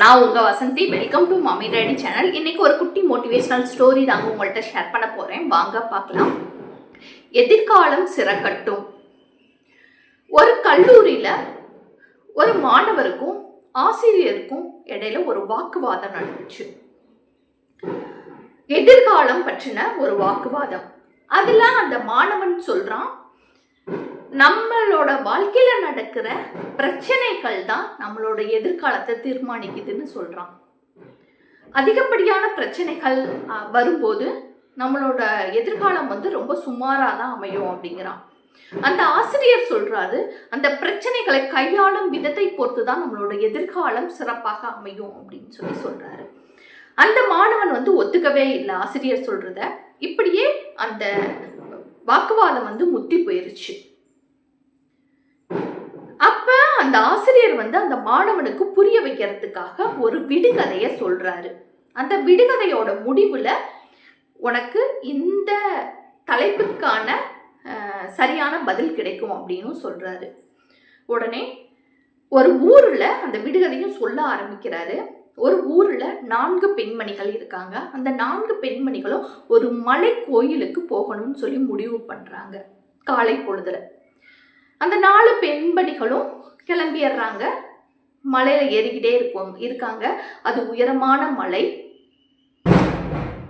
நான் உங்கள் Vasanthi. Welcome to mummy daddy channel இன்றைக்கி ஒரு குட்டி மோட்டிவேஷனல் ஸ்டோரி தாங்க உங்கள்கிட்ட ஷேர் பண்ண போகிறேன் வாங்க பார்க்கலாம். எதிர்காலம் சிறக்கட்டும். ஒரு கல்லூரியில் ஒரு மாணவருக்கும் ஆசிரியருக்கும் இடையில ஒரு வாக்குவாதம் நடந்துச்சு. எதிர்காலம் பற்றின ஒரு வாக்குவாதம். அதில் அந்த மாணவன் சொல்கிறான் நம்மளோட வாழ்க்கையில நடக்கிற பிரச்சனைகள் தான் நம்மளோட எதிர்காலத்தை தீர்மானிக்குதுன்னு சொல்றான் அதிகப்படியான பிரச்சனைகள் வரும்போது நம்மளோட எதிர்காலம் வந்து ரொம்ப சுமாராக தான் அமையும் அப்படிங்கிறான். அந்த ஆசிரியர் சொல்றாரு அந்த பிரச்சனைகளை கையாளும் விதத்தை பொறுத்து தான் நம்மளோட எதிர்காலம் சிறப்பாக அமையும் அப்படின்னு சொல்லி சொல்றாரு. அந்த மாணவன் வந்து ஒத்துக்கவே இல்லை. ஆசிரியர் சொல்றத. இப்படியே அந்த வாக்குவாதம் வந்து முத்தி போயிருச்சு. அப்ப அந்த ஆசிரியர் வந்து அந்த மாணவனுக்கு புரிய வைக்கிறதுக்காக ஒரு விடுகதைய சொல்றாரு. அந்த விடுகதையோட முடிவுல உனக்கு இந்த தலைப்புக்கான சரியான பதில் கிடைக்கும் அப்படின்னு சொல்றாரு. உடனே ஒரு ஊர்ல அந்த விடுகதையும் சொல்ல ஆரம்பிக்கிறாரு. ஒரு ஊரில் நான்கு பெண்மணிகள் இருக்காங்க. அந்த நான்கு பெண்மணிகளும் ஒரு மலை கோயிலுக்கு போகணும்னு சொல்லி முடிவு பண்ணுறாங்க காலை பொழுதுல. அந்த நாலு பெண்மணிகளும் கிளம்பிடுறாங்க மலையில் ஏறிக்கிட்டே இருக்கும் இருக்காங்க. அது உயரமான மலை.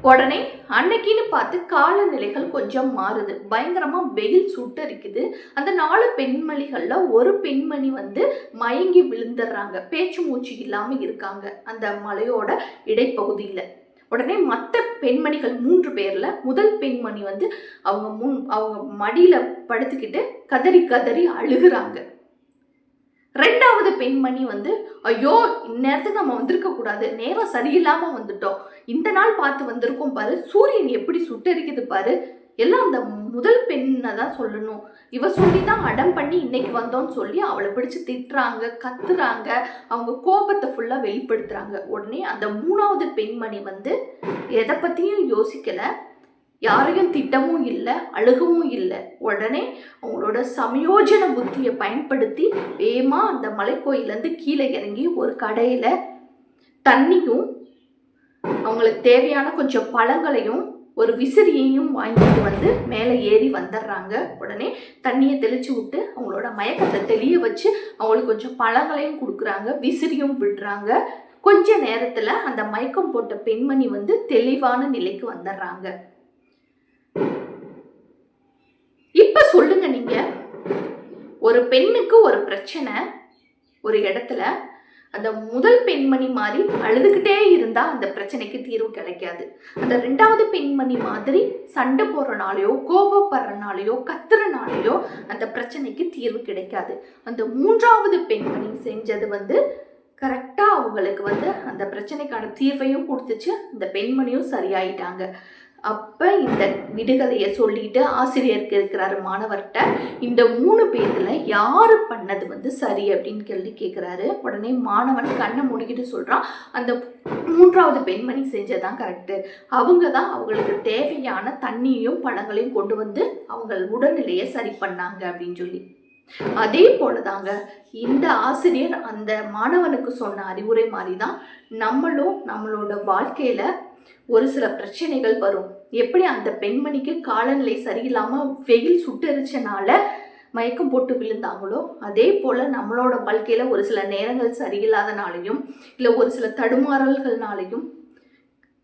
உடனே அன்னைக்குன்னு பார்த்து காலநிலைகள் கொஞ்சம் மாறுது. பயங்கரமாக வெயில் சுட்டரிக்குது. அந்த நாலு பெண்மணிகளில் ஒரு பெண்மணி வந்து மயங்கி விழுந்துடுறாங்க பேச்சு மூச்சு இல்லாமல் இருக்காங்க. அந்த மலையோட இடைப்பகுதியில். உடனே மற்ற பெண்மணிகள் மூன்று பேரில் முதல் பெண்மணி வந்து அவங்க முன் அவங்க மடியில் படுத்துக்கிட்டு கதறி கதறி அழுகுறாங்க. ரெண்டாவது பெண்மணி வந்து ஐயோ இந்நேரத்துக்கு நம்ம வந்திருக்க கூடாது. நேரம் சரியில்லாமல் வந்துட்டோம். இந்த நாள் பார்த்து வந்திருக்கோம் பாரு. சூரியன் எப்படி சுட்டரிக்குது பாரு. எல்லாம் அந்த முதல் பெண்ணை தான் சொல்லணும். இவ சொல்லி தான் அடம் பண்ணி இன்னைக்கு வந்தோம்னு சொல்லி அவளை பிடிச்சி திட்டுறாங்க கத்துறாங்க. அவங்க கோபத்தை ஃபுல்லாக வெளிப்படுத்துறாங்க. உடனே அந்த மூணாவது பெண்மணி வந்து எதை பற்றியும் யோசிக்கலை. யாரையும் திட்டமும் இல்லை அழுகவும் இல்லை. உடனே அவங்களோட சமயோஜன புத்தியை பயன்படுத்தி வேகமாக அந்த மலைக்கோயிலேருந்து கீழே இறங்கி ஒரு கடையில் தண்ணியும் அவங்களுக்கு தேவையான கொஞ்சம் பழங்களையும் ஒரு விசிறியையும் வாங்கிட்டு வந்து மேலே ஏறி வந்துடுறாங்க. உடனே தண்ணியை தெளிச்சு விட்டு அவங்களோட மயக்கத்தை தெளிய வச்சு அவங்களுக்கு கொஞ்சம் பழங்களையும் கொடுக்குறாங்க விசிறியும் விடுறாங்க. கொஞ்ச நேரத்தில் அந்த மயக்கம் போட்ட பெண்மணி வந்து தெளிவான நிலைக்கு வந்துடுறாங்க. இப்ப சொல்லுங்க நீங்க. ஒரு பெண்ணுக்கு ஒரு பிரச்சனை ஒரு இடத்துல அந்த முதல் பெண்மணி மாதிரி அழுதுகிட்டே இருந்தா அந்த பிரச்சனைக்கு தீர்வு கிடைக்காது. அந்த ரெண்டாவது பெண்மணி மாதிரி சண்டை போடுறனாலையோ கோபப்படுறனாலையோ கத்துறனாலையோ அந்த பிரச்சனைக்கு தீர்வு கிடைக்காது. அந்த மூன்றாவது பெண்மணி செஞ்சது வந்து கரெக்டாக அவங்களுக்கு வந்து அந்த பிரச்சனைக்கான தீர்வையும் கொடுத்துச்சு. அந்த பெண்மணியும் சரியாயிட்டாங்க. அப்போ இந்த விடுகதையை சொல்லிட்டு ஆசிரியருக்கு இருக்கிறாரு மாணவர்கிட்ட இந்த மூணு பேர்த்தில் யார் பண்ணது வந்து சரி அப்படின்னு கேள்வி கேட்குறாரு உடனே மாணவன் கண்ணை முடிக்கிட்டு சொல்கிறான் அந்த மூன்றாவது பெண்மணி செஞ்சதான் கரெக்டு அவங்க தான் அவங்களுக்கு தேவையான தண்ணியையும் பழங்களையும் கொண்டு வந்து அவங்க உடல்நிலையை சரி பண்ணாங்க அப்படின்னு சொல்லி. அதே போலதாங்க இந்த ஆசிரியர் அந்த மாணவனுக்கு சொன்ன அறிவுரை மாதிரி தான் நம்மளும் நம்மளோட வாழ்க்கையில ஒரு சில பிரச்சனைகள் வரும். எப்படி அந்த பெண்மணிக்கு காலநிலை சரியில்லாமல் வெயில் சுட்டரிச்சனால மயக்கம் போட்டு விழுந்தாங்களோ அதே போல் நம்மளோட வாழ்க்கையில் ஒரு சில நேரங்கள் சரியில்லாதனாலையும் இல்லை ஒரு சில தடுமாறல்கள்னாலையும்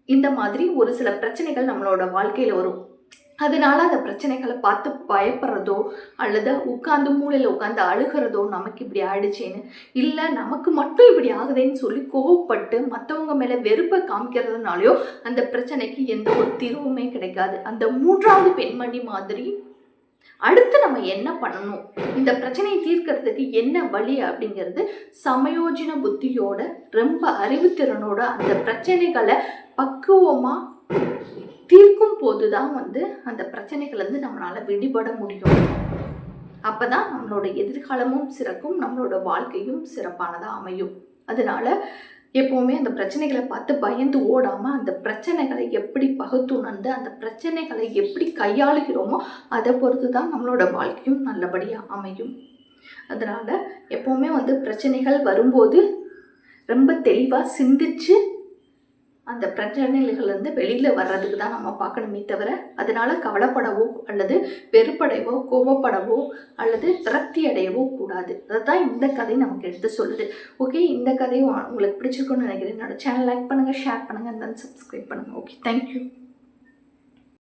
இந்த மாதிரி ஒரு சில பிரச்சனைகள் நம்மளோட வாழ்க்கையில் வரும். அதனால அந்த பிரச்சனைகளை பார்த்து பயப்படுறதோ அல்லது உட்காந்து மூளையில் உட்காந்து அழுகிறதோ நமக்கு இப்படி ஆயிடுச்சேன்னு இல்லை நமக்கு மட்டும் இப்படி ஆகுதேன்னு சொல்லி கோவப்பட்டு மற்றவங்க மேலே வெறுப்பை காமிக்கிறதுனாலையோ அந்த பிரச்சனைக்கு எந்த ஒரு தீர்வுமே கிடைக்காது. அந்த மூன்றாவது பெண்மணி மாதிரி அடுத்து நம்ம என்ன பண்ணணும்? இந்த பிரச்சனையை தீர்க்கறதுக்கு என்ன வழி அப்படிங்கிறது சமயோஜன புத்தியோட ரொம்ப அறிவுத்திறனோட அந்த பிரச்சனைகளை பக்குவமாக தீர்க்கும் போது தான் வந்து அந்த பிரச்சனைகள்லேருந்து நம்மளால் விடுபட முடியும். அப்போ தான் நம்மளோட எதிர்காலமும் சிறக்கும் நம்மளோட வாழ்க்கையும் சிறப்பானதாக அமையும். அதனால எப்போவுமே அந்த பிரச்சனைகளை பார்த்து பயந்து ஓடாமல் அந்த பிரச்சனைகளை எப்படி பகுத்துணர்ந்து அந்த பிரச்சனைகளை எப்படி கையாளுகிறோமோ அதை பொறுத்து தான் நம்மளோட வாழ்க்கையும் நல்லபடியாக அமையும். அதனால் எப்போவுமே வந்து பிரச்சனைகள் வரும்போது ரொம்ப தெளிவாக சிந்திச்சு அந்த பிரச்சனைகள்லேருந்து வெளியில் வர்றதுக்கு தான் நம்ம பார்க்கணுமே தவிர அதனால் கவலைப்படவோ அல்லது வெறுப்படையவோ கோவப்படவோ அல்லது விரக்தி அடையவோ கூடாது. அதுதான் இந்த கதை நமக்கு எடுத்து சொல்லுது. ஓகே இந்த கதையும் உங்களுக்கு பிடிச்சிருக்குன்னு நினைக்கிறேன். என்னோட சேனல் லைக் பண்ணுங்கள் ஷேர் பண்ணுங்கள் தென் சப்ஸ்கிரைப் பண்ணுங்கள் ஓகே தேங்க்யூ